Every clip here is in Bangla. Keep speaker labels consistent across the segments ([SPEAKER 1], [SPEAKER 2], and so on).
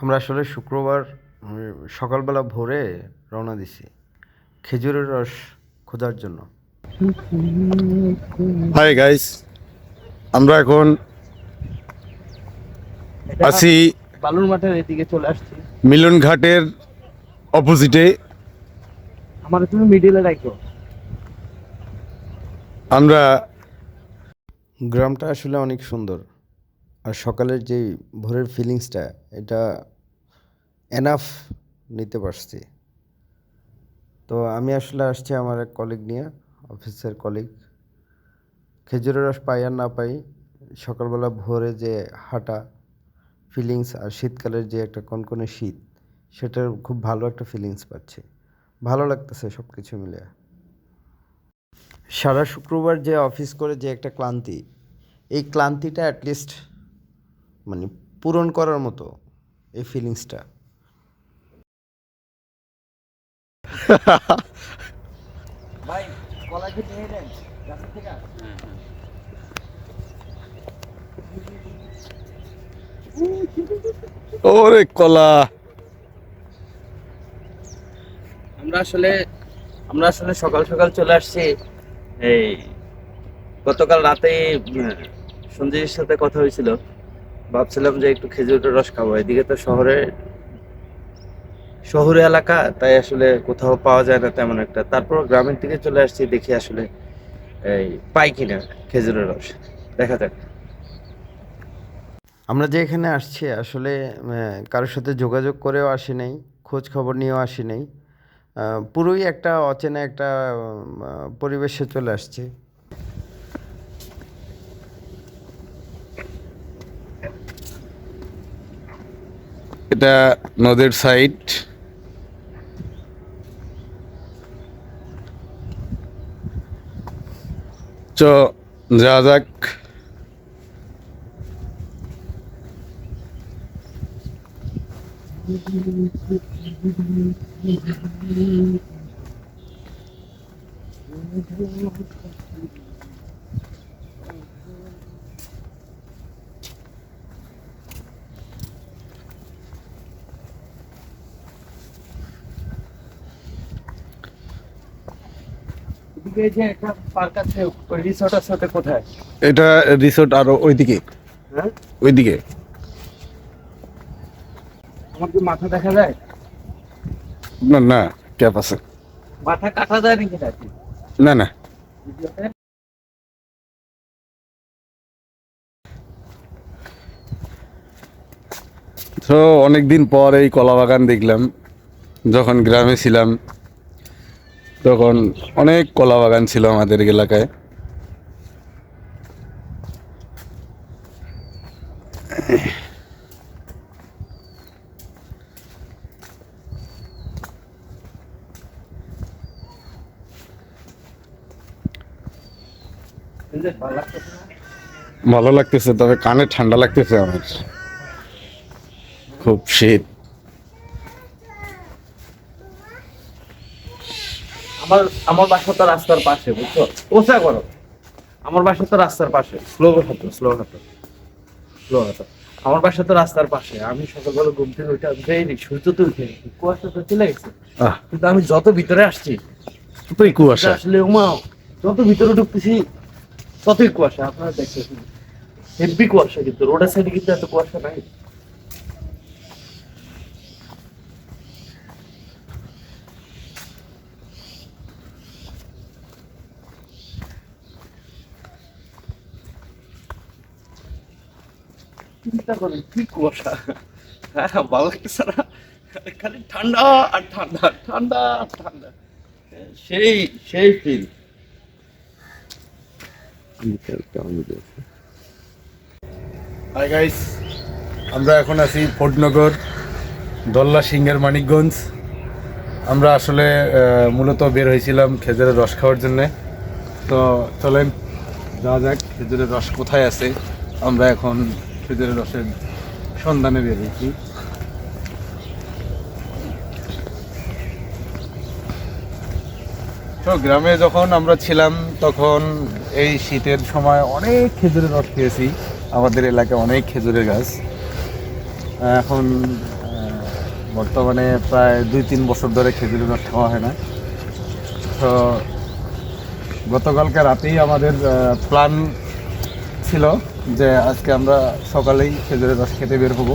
[SPEAKER 1] আমরা আসলে শুক্রবার সকালবেলা ভোরে রওনা দিছি। খেজুরের রস খোঁজার জন্য।
[SPEAKER 2] হাই গাইস আমরা এখন আছি
[SPEAKER 3] বালুর মাঠের এদিকে চলে আসছি।
[SPEAKER 2] মিলন ঘাটের অপোজিটে
[SPEAKER 3] আমার তুমি মিডিলে রাখো
[SPEAKER 2] আমরা
[SPEAKER 1] গ্রামটা আসলে অনেক সুন্দর। আর সকালের যে ভোরের ফিলিংসটা এটা এনাফ নিতে পারছি। তো আমি আসলে আসছি আমার এক কলিগ নিয়ে অফিসের কলিগ খেজুরের রস পাই আর না পাই, সকালবেলা ভোরে যে হাঁটা ফিলিংস আর শীতকালের যে একটা কনকনে শীত, সেটার খুব ভালো একটা ফিলিংস পাচ্ছি। ভালো লাগতেছে সব কিছু মিলে। সারা শুক্রবার যে অফিস করে যে একটা ক্লান্তি, এই ক্লান্তিটা অ্যাটলিস্ট মানে পূরণ করার মতো এই ফিলিংসটা
[SPEAKER 3] ভাই কলা কি নিয়ে নেন? গাছের থেকে?
[SPEAKER 2] ওরে কলা।
[SPEAKER 3] আমরা আসলে আমরা আসলে সকাল সকাল চলে আসছি। এই গতকাল রাতে সঞ্জয়ের সাথে কথা হয়েছিল। ভাবছিলাম যে একটু খেজুরের রস খাব। এদিকে তো শহরে শহরে এলাকা, তাই আসলে কোথাও পাওয়া যায় না তেমন একটা। তারপর গ্রামের দিকে চলে আসছি, দেখি আসলে এই পাই কিনা খেজুরের রস। দেখা যাক।
[SPEAKER 1] আমরা যে এখানে আসছি, আসলে কারোর সাথে যোগাযোগ করেও আসি নাই, খোঁজ খবর নিয়েও আসি নাই। পুরোই একটা অচেনা একটা পরিবেশে চলে আসছি।
[SPEAKER 2] এটা নদীর সাইড চ যা যাক।
[SPEAKER 3] এই যে একটা পার্ক আছে রিসোর্ট আছে ওটা কোথায়?
[SPEAKER 2] এটা রিসোর্ট আরও ওইদিকে।
[SPEAKER 3] হ্যাঁ?
[SPEAKER 2] ওইদিকে।
[SPEAKER 3] আমার কি মাথা দেখা যায়?
[SPEAKER 2] না না ক্যাপ আছে।
[SPEAKER 3] মাথা কাটা যায় নাকি নাকি
[SPEAKER 2] না না। তো অনেকদিন পর এই কলা বাগান দেখলাম। যখন গ্রামে ছিলাম তখন অনেক কলা বাগান ছিল আমাদের এলাকায়?
[SPEAKER 3] ভালো লাগতেছে,
[SPEAKER 2] তবে কানে ঠান্ডা লাগতেছে আমার খুব শীত
[SPEAKER 3] আমার আমার বাসা তো রাস্তার পাশে বুঝছ? ওসা করো। আমার বাসা তো রাস্তার পাশে। স্লো হাঁটো স্লো হাঁটো। স্লো হাঁটো। আমার বাসা তো রাস্তার পাশে। আমি সকালবেলা ঘুম থেকে উঠে উঠেই সূর্য তো উঠে কুয়াশা তো চলে গেছে। কিন্তু আমি যত ভিতরে আসছি
[SPEAKER 2] ততই কুয়াশা।
[SPEAKER 3] আসলে উমা যত ভিতরে ঢুকতেছি ততই কুয়াশা। আপনারা দেখতেছেন। হেভি কুয়াশা কিন্তু। রোডের সাইডে কিন্তু এত কুয়াশা নাই। চিন্তা করেন, কি কুয়াশা? হ্যাঁ খালি ঠান্ডা আর ঠান্ডা ঠান্ডা আর ঠান্ডা। সেই সেই ফিল
[SPEAKER 2] হাই গাইস আমরা এখন আছি ফোর্টনগর দল্লা সিংহের মানিকগঞ্জ। আমরা আসলে মূলত বের হয়েছিলাম খেজুরের রস খাওয়ার জন্যে। তো চলেন, যাওয়া যাক, খেজুরের রস কোথায় আছে? আমরা এখন খেজুরের রসের সন্ধানে বের হয়েছি তো গ্রামে যখন আমরা ছিলাম, তখন এই শীতের সময় অনেক খেজুরের রস খেয়েছি। আমাদের এলাকায় অনেক খেজুরের গাছ। এখন বর্তমানে প্রায় দুই তিন বছর ধরে খেজুরের রস খাওয়া হয় না। তো গতকালকে রাতেই আমাদের প্ল্যান ছিল যে আজকে আমরা সকালেই খেজুরের রস খেতে বের হব।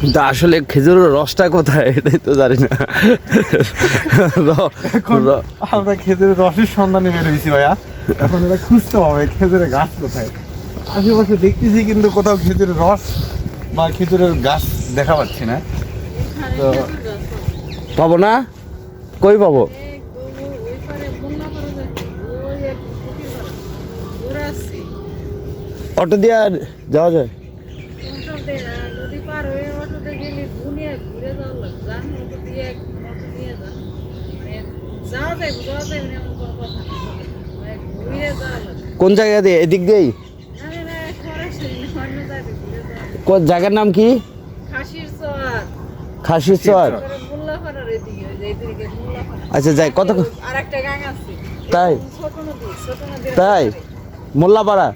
[SPEAKER 3] কিন্তু আসলে খেজুরের রসটা কোথায়? এটাই তো জানি না।
[SPEAKER 2] এখন আমরা খেজুরের রসের সন্ধানে বের হয়েছি ভাইয়া। এখন এটা খুঁজতে হবে খেজুরের গাছ কোথায়? আশেপাশে দেখতেছি কিন্তু কোথাও খেজুরের রস বা খেজুরের গাছ দেখা পাচ্ছি না। তো
[SPEAKER 3] পাবো না? কই পাবো অটো দিয়ে আর যাওয়া যায়
[SPEAKER 4] নদী পার হয়ে অটোতে গেলে দুনিয়া ঘুরে যাওয়া লাগে যান অটো দিয়ে অটো নিয়ে যান মানে যাওয়া যায় যাওয়া যায় না এমন কোনো কথা না মানে ঘুরে যাওয়া লাগে
[SPEAKER 3] কোন জায়গা দিয়ে এদিক দিয়েই
[SPEAKER 4] না না না সরাসরি না, অন্য জায়গায় ঘুরে যাওয়া লাগে।
[SPEAKER 3] কোন জায়গার নাম কি?
[SPEAKER 4] খাসির চর। এদিকে এদিকে
[SPEAKER 3] আচ্ছা যাই কত
[SPEAKER 4] আর একটা গাং আছে।
[SPEAKER 3] তাই? তাই? মোল্লাপাড়া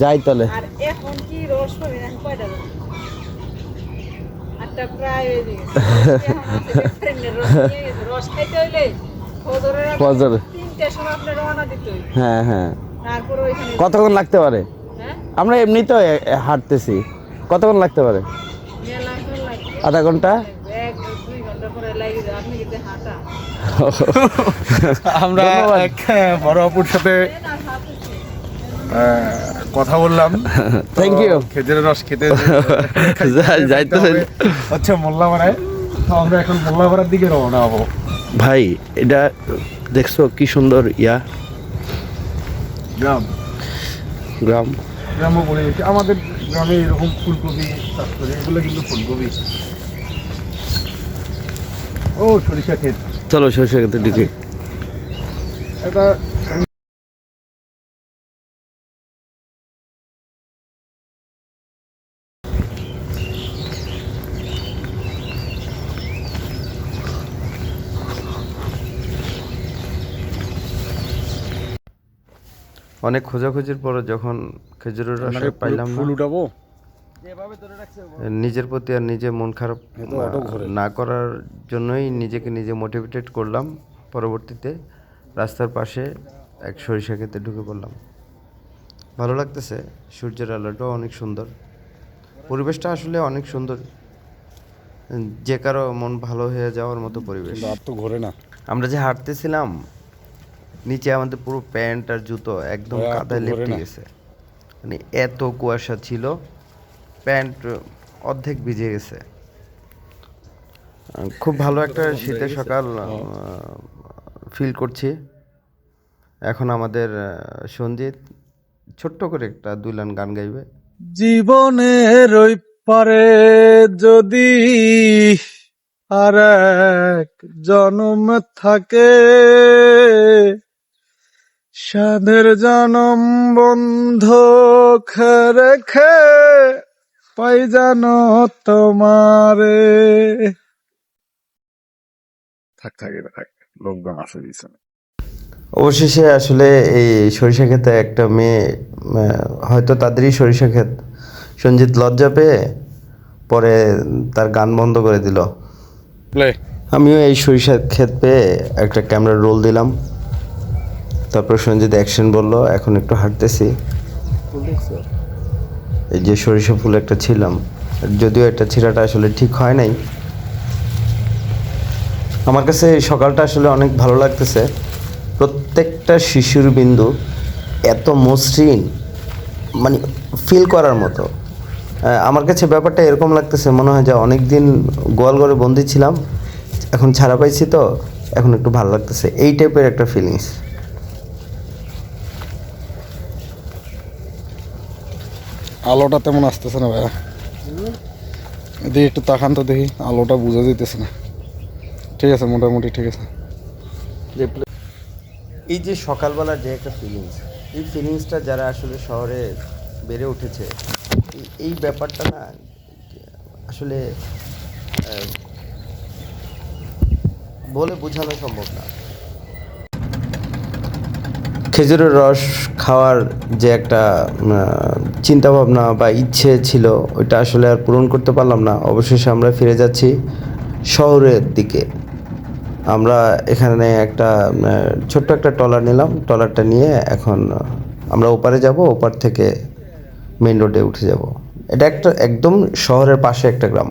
[SPEAKER 3] যাই তাহলে।
[SPEAKER 4] আর এখন কি রস পাবি না কয়টা আটটা প্রায় হয়ে গেছে। এখন আছে ফ্রেন্ডের রস নিয়ে গেছে। রস খাইতে হইলে
[SPEAKER 3] ফজর।
[SPEAKER 4] তিনটার সময় আপনার রওনা দিতে
[SPEAKER 3] হ্যাঁ হ্যাঁ।
[SPEAKER 4] তারপর ওইখানে
[SPEAKER 3] কতক্ষণ লাগতে পারে?
[SPEAKER 4] হ্যাঁ?
[SPEAKER 3] আমরা এমনি তো হাঁটতেছি। কতক্ষণ লাগতে পারে। আধা ঘণ্টা?
[SPEAKER 4] এক দুই ঘণ্টা পরে লাগে যায়। আপনি কিন্তু হাঁটা।
[SPEAKER 2] আমরা এক বড় অপুর সাথে কথা বললাম। Thank
[SPEAKER 3] you.
[SPEAKER 2] খেজুরের রস খেতে
[SPEAKER 3] যাই- যাইতে।
[SPEAKER 2] হচ্ছে মোল্লাপাড়ায়। তো আমরা এখন মোল্লাপাড়ার দিকে রওনা হব।
[SPEAKER 3] ভাই এটা দেখছ কি সুন্দর ইয়া?
[SPEAKER 2] গ্রাম।
[SPEAKER 3] গ্রাম।
[SPEAKER 2] গ্রাম্য পরিবেশ আমাদের গ্রামে এরকম ফুলকপি চাষ করে এগুলো কিন্তু ফুলকপি। ও সরিষা ক্ষেত।
[SPEAKER 3] চলো সরিষা খেতে ঢুকি
[SPEAKER 2] এটা
[SPEAKER 1] অনেক খোঁজাখুঁজির পরে যখন খেজুরের রস পাইলাম
[SPEAKER 2] ফুল উঠাবো?
[SPEAKER 1] নিজের প্রতি আর নিজে মন খারাপ না করার জন্যই নিজেকে নিজে মোটিভেটেড করলাম। পরবর্তীতে রাস্তার পাশে এক সরিষা খেতে ঢুকে পড়লাম। ভালো লাগতেছে সূর্যের আলোটাও অনেক সুন্দর। পরিবেশটা আসলে অনেক সুন্দর। যে কারও মন ভালো হয়ে যাওয়ার মতো পরিবেশ।
[SPEAKER 2] আর তো ঘরে না।
[SPEAKER 1] আমরা যে হাঁটতেছিলাম নিচে আমাদের পুরো প্যান্ট আর জুতো একদম কাদায় লেপটে গেছে। মানে এত কুয়াশা ছিল প্যান্ট অর্ধেক ভিজে গেছে। খুব ভালো একটা শীতের সকাল ফিল করছি। এখন আমাদের সঞ্জিত ছোট্ট করে একটা দুই লাইন গান গাইবে।
[SPEAKER 2] জীবনের ওই পারে যদি আর এক জনম থাকে সাধের জনম বন্ধ রেখে পাই জানো তোমারে। থাক থাক এটা থাক লোকজন আসে
[SPEAKER 1] অবশেষে আসলে এই সরিষা ক্ষেতে একটা মেয়ে আহ, হয়তো তাদেরই সরিষা ক্ষেত। সঞ্জিত লজ্জা পেয়ে পরে তার গান বন্ধ করে দিল। আমিও এই সরিষা ক্ষেত পেয়ে একটা ক্যামেরার রোল দিলাম। তারপর সঞ্জিত অ্যাকশন বলল, এখন একটু হাঁটতেছি। এই যে সরিষা ফুল একটা ছিলাম, যদিও এটা ছিঁড়াটা আসলে ঠিক হয় নাই। আমার কাছে এই সকালটা আসলে অনেক ভালো লাগতেছে। প্রত্যেকটা শিশুর বিন্দু এত মসৃণ মানে ফিল করার মতো। আমার কাছে ব্যাপারটা এরকম লাগতেছে, মনে হয় যে অনেক দিন গোয়াল ঘরে বন্দি ছিলাম, এখন ছাড়া পাইছি তো, এখন একটু ভালো লাগতেছে। এই টাইপের একটা ফিলিংস
[SPEAKER 2] আলোটা তেমন আসতেছে না ভাইয়া। এদিকে একটু তাকান তো দেখি, আলোটা বোঝা যেতেছে না। ঠিক আছে, মোটামুটি ঠিক আছে।
[SPEAKER 1] এই যে সকালবেলার যে একটা ফিলিংস এই ফিলিংসটা যারা আসলে শহরে বেড়ে উঠেছে, এই- ব্যাপারটা না, আসলে বলে বোঝানো সম্ভব না। খেজুরের রস খাওয়ার যে একটা চিন্তা ভাবনা বা ইচ্ছে ছিল, ওইটা আসলে আর পূরণ করতে পারলাম না। অবশেষে আমরা ফিরে যাচ্ছি শহরের দিকে। আমরা এখানে একটা ছোট্ট একটা ট্রলার নিলাম। ট্রলারটা নিয়ে এখন আমরা ওপারে যাব। ওপার থেকে মেন রোডে উঠে যাব। এটা একটা, একদম শহরের পাশে একটা গ্রাম।